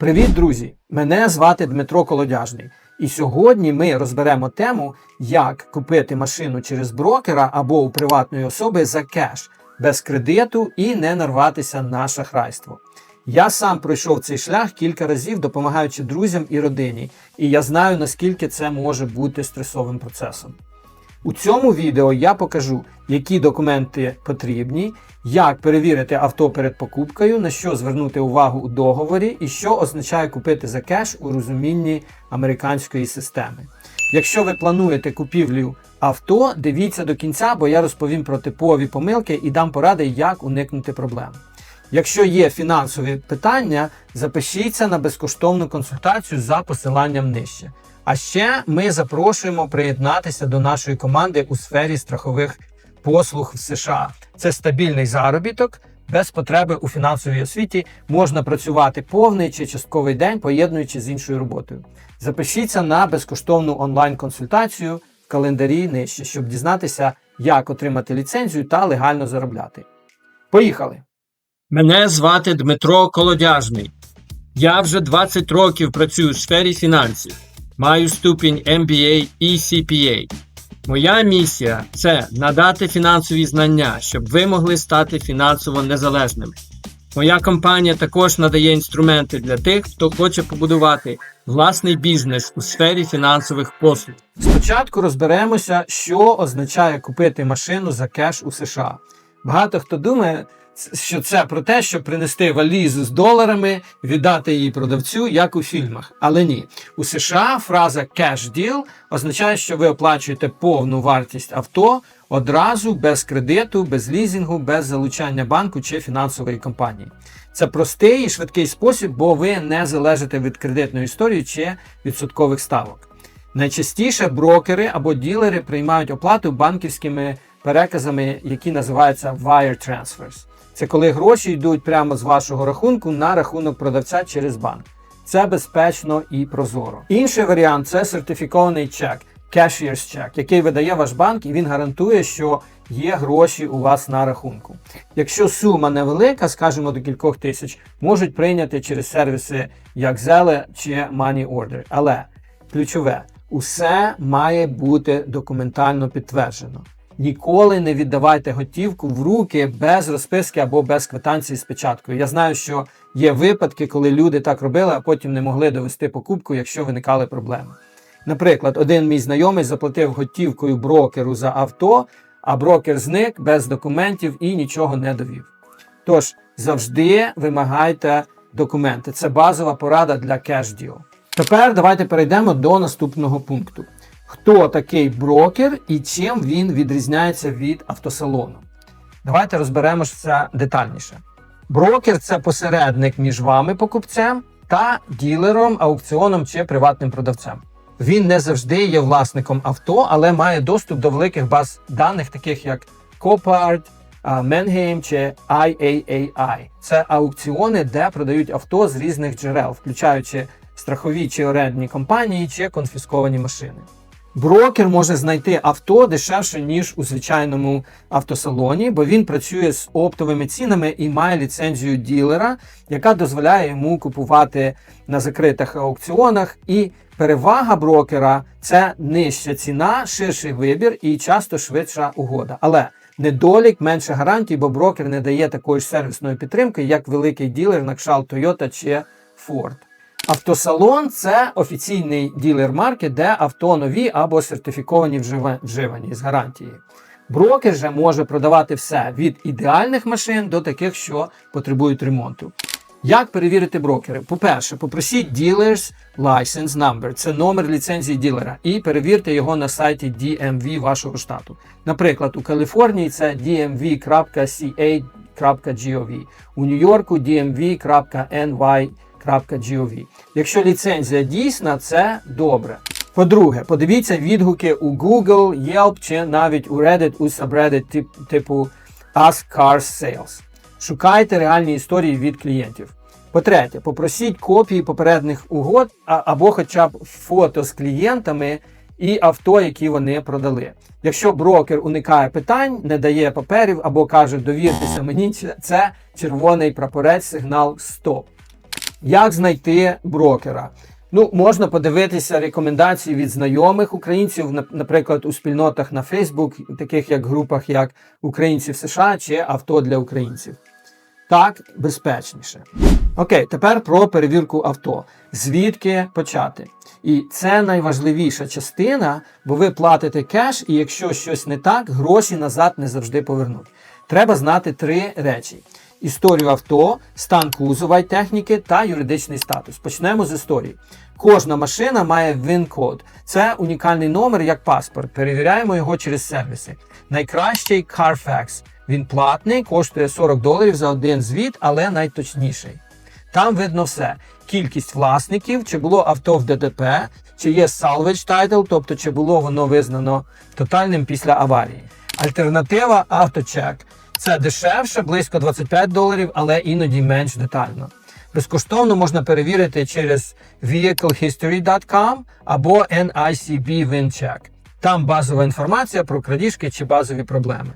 Привіт, друзі! Мене звати Дмитро Колодяжний. І сьогодні ми розберемо тему, як купити машину через брокера або у приватної особи за кеш, без кредиту і не нарватися на шахрайство. Я сам пройшов цей шлях кілька разів, допомагаючи друзям і родині, і я знаю, наскільки це може бути стресовим процесом. У цьому відео я покажу, які документи потрібні, як перевірити авто перед покупкою, на що звернути увагу у договорі і що означає купити за кеш у розумінні американської системи. Якщо ви плануєте купівлю авто, дивіться до кінця, бо я розповім про типові помилки і дам поради, як уникнути проблем. Якщо є фінансові питання, запишіться на безкоштовну консультацію за посиланням нижче. А ще ми запрошуємо приєднатися до нашої команди у сфері страхових послуг в США. Це стабільний заробіток. Без потреби у фінансовій освіті можна працювати повний чи частковий день, поєднуючи з іншою роботою. Запишіться на безкоштовну онлайн-консультацію в календарі нижче, щоб дізнатися, як отримати ліцензію та легально заробляти. Поїхали! Мене звати Дмитро Колодяжний. Я вже 20 років працюю в сфері фінансів. Маю ступінь MBA і CPA. Моя місія це надати фінансові знання, щоб ви могли стати фінансово незалежними. Моя компанія також надає інструменти для тих, хто хоче побудувати власний бізнес у сфері фінансових послуг. Спочатку розберемося, що означає купити машину за кеш у США. Багато хто думає, що це про те, щоб принести валізу з доларами, віддати її продавцю, як у фільмах. Але ні, у США фраза cash deal означає, що ви оплачуєте повну вартість авто одразу без кредиту, без лізінгу, без залучання банку чи фінансової компанії. Це простий і швидкий спосіб, бо ви не залежите від кредитної історії чи відсоткових ставок. Найчастіше брокери або ділери приймають оплату банківськими переказами, які називаються wire transfers. Це коли гроші йдуть прямо з вашого рахунку на рахунок продавця через банк. Це безпечно і прозоро. Інший варіант це сертифікований чек, cashier's check, який видає ваш банк, і він гарантує, що є гроші у вас на рахунку. Якщо сума невелика, скажімо до кількох тисяч, можуть прийняти через сервіси як Zelle чи Money Order. Але ключове, усе має бути документально підтверджено. Ніколи не віддавайте готівку в руки без розписки або без квитанції з печаткою. Я знаю, що є випадки, коли люди так робили, а потім не могли довести покупку, якщо виникали проблеми. Наприклад, один мій знайомий заплатив готівкою брокеру за авто, а брокер зник без документів і нічого не довів. Тож завжди вимагайте документи. Це базова порада для кеш-діл. Тепер давайте перейдемо до наступного пункту хто такий брокер і чим він відрізняється від автосалону. Давайте розберемося детальніше. Брокер це посередник між вами, покупцем, та ділером, аукціоном чи приватним продавцем. Він не завжди є власником авто, але має доступ до великих баз даних, таких як Copart, Menheim чи IAAI. Це аукціони, де продають авто з різних джерел, включаючи страхові чи орендні компанії чи конфісковані машини. Брокер може знайти авто дешевше, ніж у звичайному автосалоні, бо він працює з оптовими цінами і має ліцензію ділера, яка дозволяє йому купувати на закритих аукціонах. І перевага брокера це нижча ціна, ширший вибір і часто швидша угода. Але недолік менше гарантій, бо брокер не дає такої ж сервісної підтримки, як великий ділер на кшталт Toyota чи Ford. Автосалон це офіційний ділер марки, де авто нові або сертифіковані вживані з гарантією. Брокер же може продавати все від ідеальних машин до таких, що потребують ремонту. Як перевірити брокери? По-перше, попросіть Dealers License Number, це номер ліцензії ділера, і перевірте його на сайті DMV вашого штату. Наприклад, у Каліфорнії це dmv.ca.gov, у Нью-Йорку dmv.ny. .gov. Якщо ліцензія дійсна, це добре. По-друге, подивіться відгуки у Google, Yelp чи навіть у Reddit у subreddit типу Ask Cars Sales. Шукайте реальні історії від клієнтів. По-третє, попросіть копії попередніх угод або хоча б фото з клієнтами і авто, які вони продали. Якщо брокер уникає питань, не дає паперів або каже довіртеся мені, це червоний прапорець, сигнал Стоп. Як знайти брокера? Ну, можна подивитися рекомендації від знайомих українців, наприклад, у спільнотах на Facebook, таких як групах, як Українці в США чи Авто для українців. Так безпечніше. Окей, тепер про перевірку авто. Звідки почати? І це найважливіша частина, бо ви платите кеш, і якщо щось не так, гроші назад не завжди повернуть. Треба знати три речі: історію авто, стан кузова й техніки та юридичний статус. Почнемо з історії. Кожна машина має VIN-код. Це унікальний номер як паспорт. Перевіряємо його через сервіси. Найкращий Carfax. Він платний, коштує 40 доларів за один звіт, але найточніший. Там видно все: кількість власників, чи було авто в ДТП, чи є salvage title, тобто чи було воно визнано тотальним після аварії. Альтернатива авточек. Це дешевше, близько 25 доларів, але іноді менш детально. Безкоштовно можна перевірити через vehiclehistory.com або NICB WinCheck. Там базова інформація про крадіжки чи базові проблеми.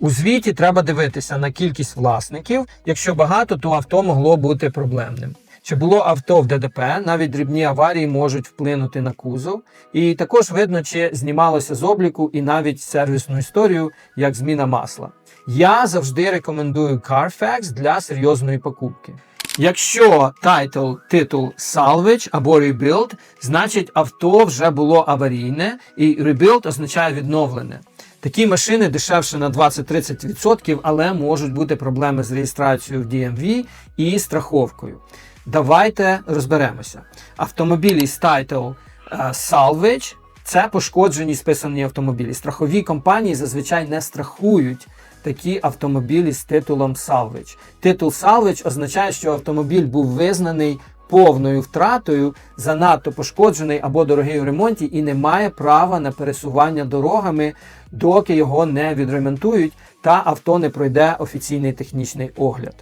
У звіті треба дивитися на кількість власників. Якщо багато, то авто могло бути проблемним. Чи було авто в ДДП, навіть дрібні аварії можуть вплинути на кузов. І також видно, чи знімалося з обліку і навіть сервісну історію, як зміна масла. Я завжди рекомендую Carfax для серйозної покупки. Якщо тайтл, титул Salvage або Rebuild, значить авто вже було аварійне, і Rebuild означає відновлене. Такі машини дешевше на 20-30%, але можуть бути проблеми з реєстрацією в DMV і страховкою. Давайте розберемося. Автомобілі з тайтл е, Salvage це пошкоджені списані автомобілі. Страхові компанії зазвичай не страхують такі автомобілі з титулом Salvage. Титул Salvage означає, що автомобіль був визнаний повною втратою, занадто пошкоджений або дорогий у ремонті і не має права на пересування дорогами, доки його не відремонтують та авто не пройде офіційний технічний огляд.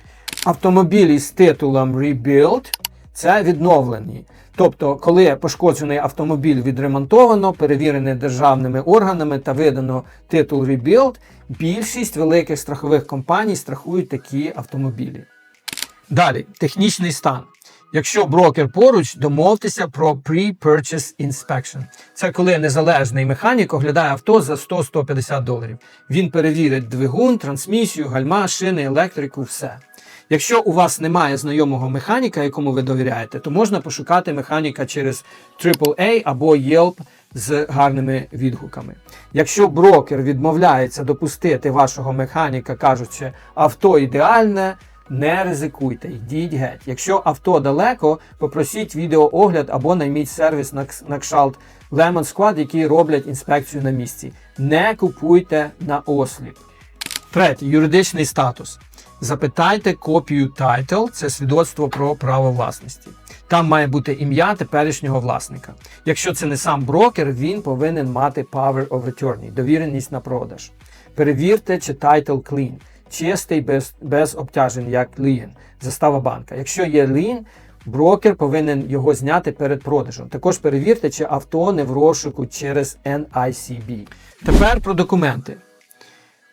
Автомобілі з титулом Rebuild це відновлені. Тобто, коли пошкоджений автомобіль відремонтовано, перевірений державними органами та видано титул Rebuild, більшість великих страхових компаній страхують такі автомобілі. Далі, технічний стан. Якщо брокер поруч, домовтеся про pre-purchase inspection. Це коли незалежний механік оглядає авто за 100-150 доларів. Він перевірить двигун, трансмісію, гальма, шини, електрику, все. Якщо у вас немає знайомого механіка, якому ви довіряєте, то можна пошукати механіка через AAA або Yelp з гарними відгуками. Якщо брокер відмовляється допустити вашого механіка, кажучи, авто ідеальне, не ризикуйте, йдіть геть. Якщо авто далеко, попросіть відеоогляд або найміть сервіс на, кшалт Lemon Squad, які роблять інспекцію на місці. Не купуйте на осліп. Третє юридичний статус. Запитайте копію title, це свідоцтво про право власності. Там має бути ім'я теперішнього власника. Якщо це не сам брокер, він повинен мати power of attorney, довіреність на продаж. Перевірте, чи title clean, чистий без, без обтяжень, як лін, застава банка. Якщо є лін, брокер повинен його зняти перед продажем. Також перевірте, чи авто не в розшуку через NICB. Тепер про документи.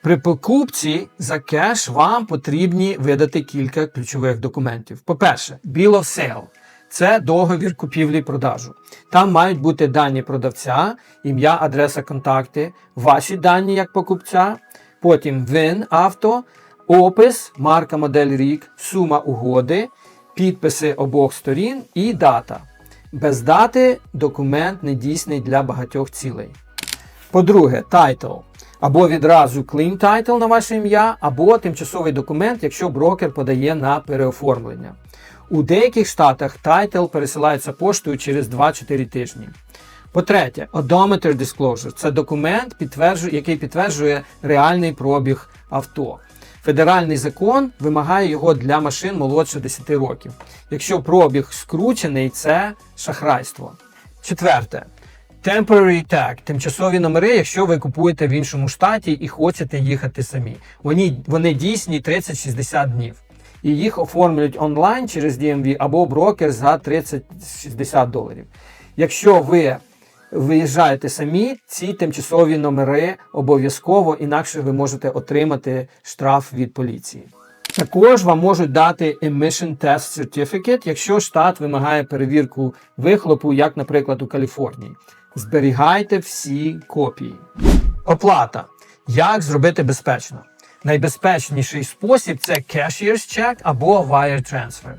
При покупці за кеш вам потрібні видати кілька ключових документів. По-перше, Bill of Sale – це договір купівлі-продажу. Там мають бути дані продавця, ім'я, адреса, контакти, ваші дані як покупця, потім VIN авто, опис, марка, модель, рік, сума угоди, підписи обох сторін і дата. Без дати документ не дійсний для багатьох цілей. По-друге, тайтл. Або відразу claim title на ваше ім'я, або тимчасовий документ, якщо брокер подає на переоформлення. У деяких штатах тайтл пересилається поштою через 2-4 тижні. По-третє, odometer disclosure – це документ, який підтверджує реальний пробіг авто. Федеральний закон вимагає його для машин молодше 10 років. Якщо пробіг скручений, це шахрайство. Четверте. Temporary tag – тимчасові номери, якщо ви купуєте в іншому штаті і хочете їхати самі. Вони, вони дійсні 30-60 днів. І їх оформлюють онлайн через DMV або брокер за 30-60 доларів. Якщо ви виїжджаєте самі, ці тимчасові номери обов'язково, інакше ви можете отримати штраф від поліції. Також вам можуть дати Emission Test Certificate, якщо штат вимагає перевірку вихлопу, як, наприклад, у Каліфорнії. Зберігайте всі копії. Оплата. Як зробити безпечно? Найбезпечніший спосіб це Cashier's Check або Wire Transfer.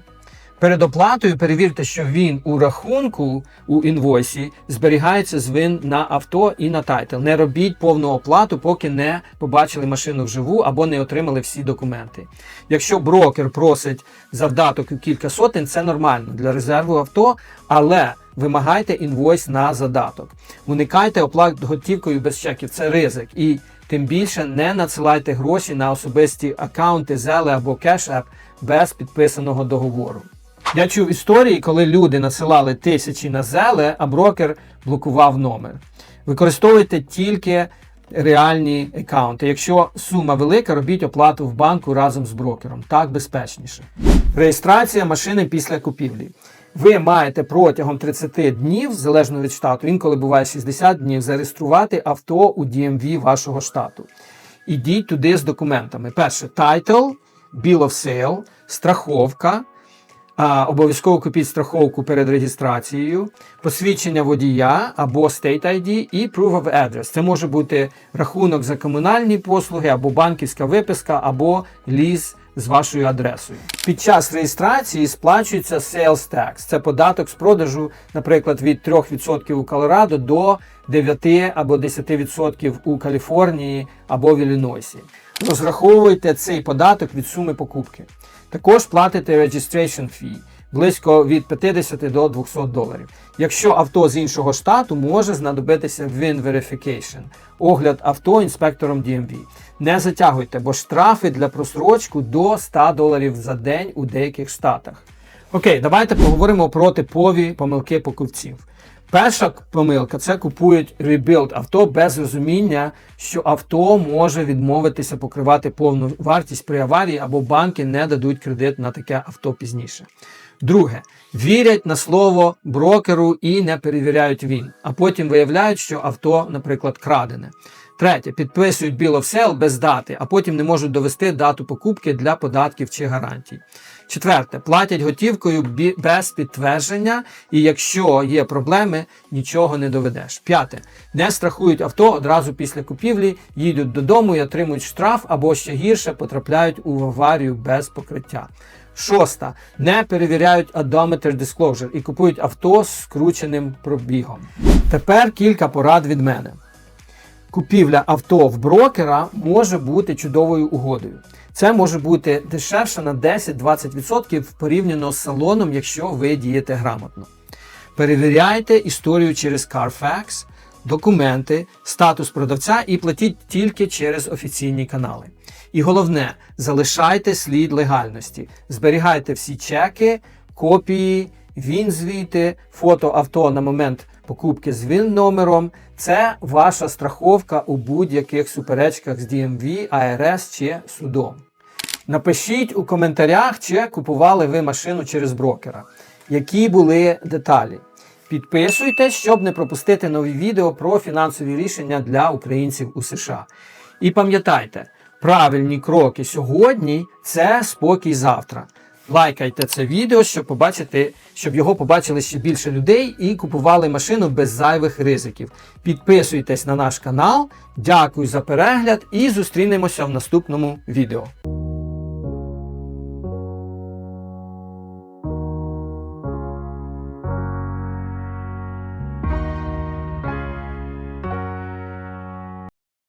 Перед оплатою перевірте, що він у рахунку у інвойсі зберігається з вин на авто і на тайтл. Не робіть повну оплату, поки не побачили машину вживу або не отримали всі документи. Якщо брокер просить завдаток у кілька сотень, це нормально для резерву авто, але вимагайте інвойс на задаток. Уникайте оплат готівкою без чеків, це ризик. І тим більше не надсилайте гроші на особисті аккаунти Zelle або CashApp без підписаного договору. Я чув історії, коли люди надсилали тисячі на зеле, а брокер блокував номер. Використовуйте тільки реальні аккаунти. Якщо сума велика, робіть оплату в банку разом з брокером. Так безпечніше. Реєстрація машини після купівлі. Ви маєте протягом 30 днів, залежно від штату, інколи буває 60 днів, зареєструвати авто у DMV вашого штату. Ідіть туди з документами. Перше, title, bill of sale, страховка. Обов'язково купіть страховку перед реєстрацією, посвідчення водія або State ID і Proof of Address. Це може бути рахунок за комунальні послуги, або банківська виписка, або ліз з вашою адресою. Під час реєстрації сплачується Sales Tax. Це податок з продажу, наприклад, від 3% у Колорадо до 9 або 10% у Каліфорнії або в Іллінойсі. Розраховуйте цей податок від суми покупки. Також платите registration fee близько від 50 до 200 доларів. Якщо авто з іншого штату, може знадобитися VIN Verification, огляд авто інспектором DMV. Не затягуйте, бо штрафи для просрочку до 100 доларів за день у деяких штатах. Окей, давайте поговоримо про типові помилки покупців. Перша помилка це купують rebuild авто без розуміння, що авто може відмовитися покривати повну вартість при аварії або банки не дадуть кредит на таке авто пізніше. Друге, вірять на слово брокеру і не перевіряють він, а потім виявляють, що авто, наприклад, крадене. Третє, підписують of без дати, а потім не можуть довести дату покупки для податків чи гарантій. Четверте, платять готівкою без підтвердження, і якщо є проблеми, нічого не доведеш. П'яте, не страхують авто одразу після купівлі, їдуть додому і отримують штраф або ще гірше потрапляють у аварію без покриття. Шоста. Не перевіряють odometer disclosure і купують авто з скрученим пробігом. Тепер кілька порад від мене. Купівля авто в брокера може бути чудовою угодою. Це може бути дешевше на 10-20% порівняно з салоном, якщо ви дієте грамотно. Перевіряйте історію через Carfax, документи, статус продавця і платіть тільки через офіційні канали. І головне, залишайте слід легальності, зберігайте всі чеки, копії, він звіти, фото авто на момент покупки з він номером. Це ваша страховка у будь-яких суперечках з DMV, IRS чи судом. Напишіть у коментарях, чи купували ви машину через брокера, які були деталі. Підписуйтесь, щоб не пропустити нові відео про фінансові рішення для українців у США. І пам'ятайте, правильні кроки сьогодні це спокій завтра. Лайкайте це відео, щоб побачити, щоб його побачили ще більше людей і купували машину без зайвих ризиків. Підписуйтесь на наш канал. Дякую за перегляд і зустрінемося в наступному відео.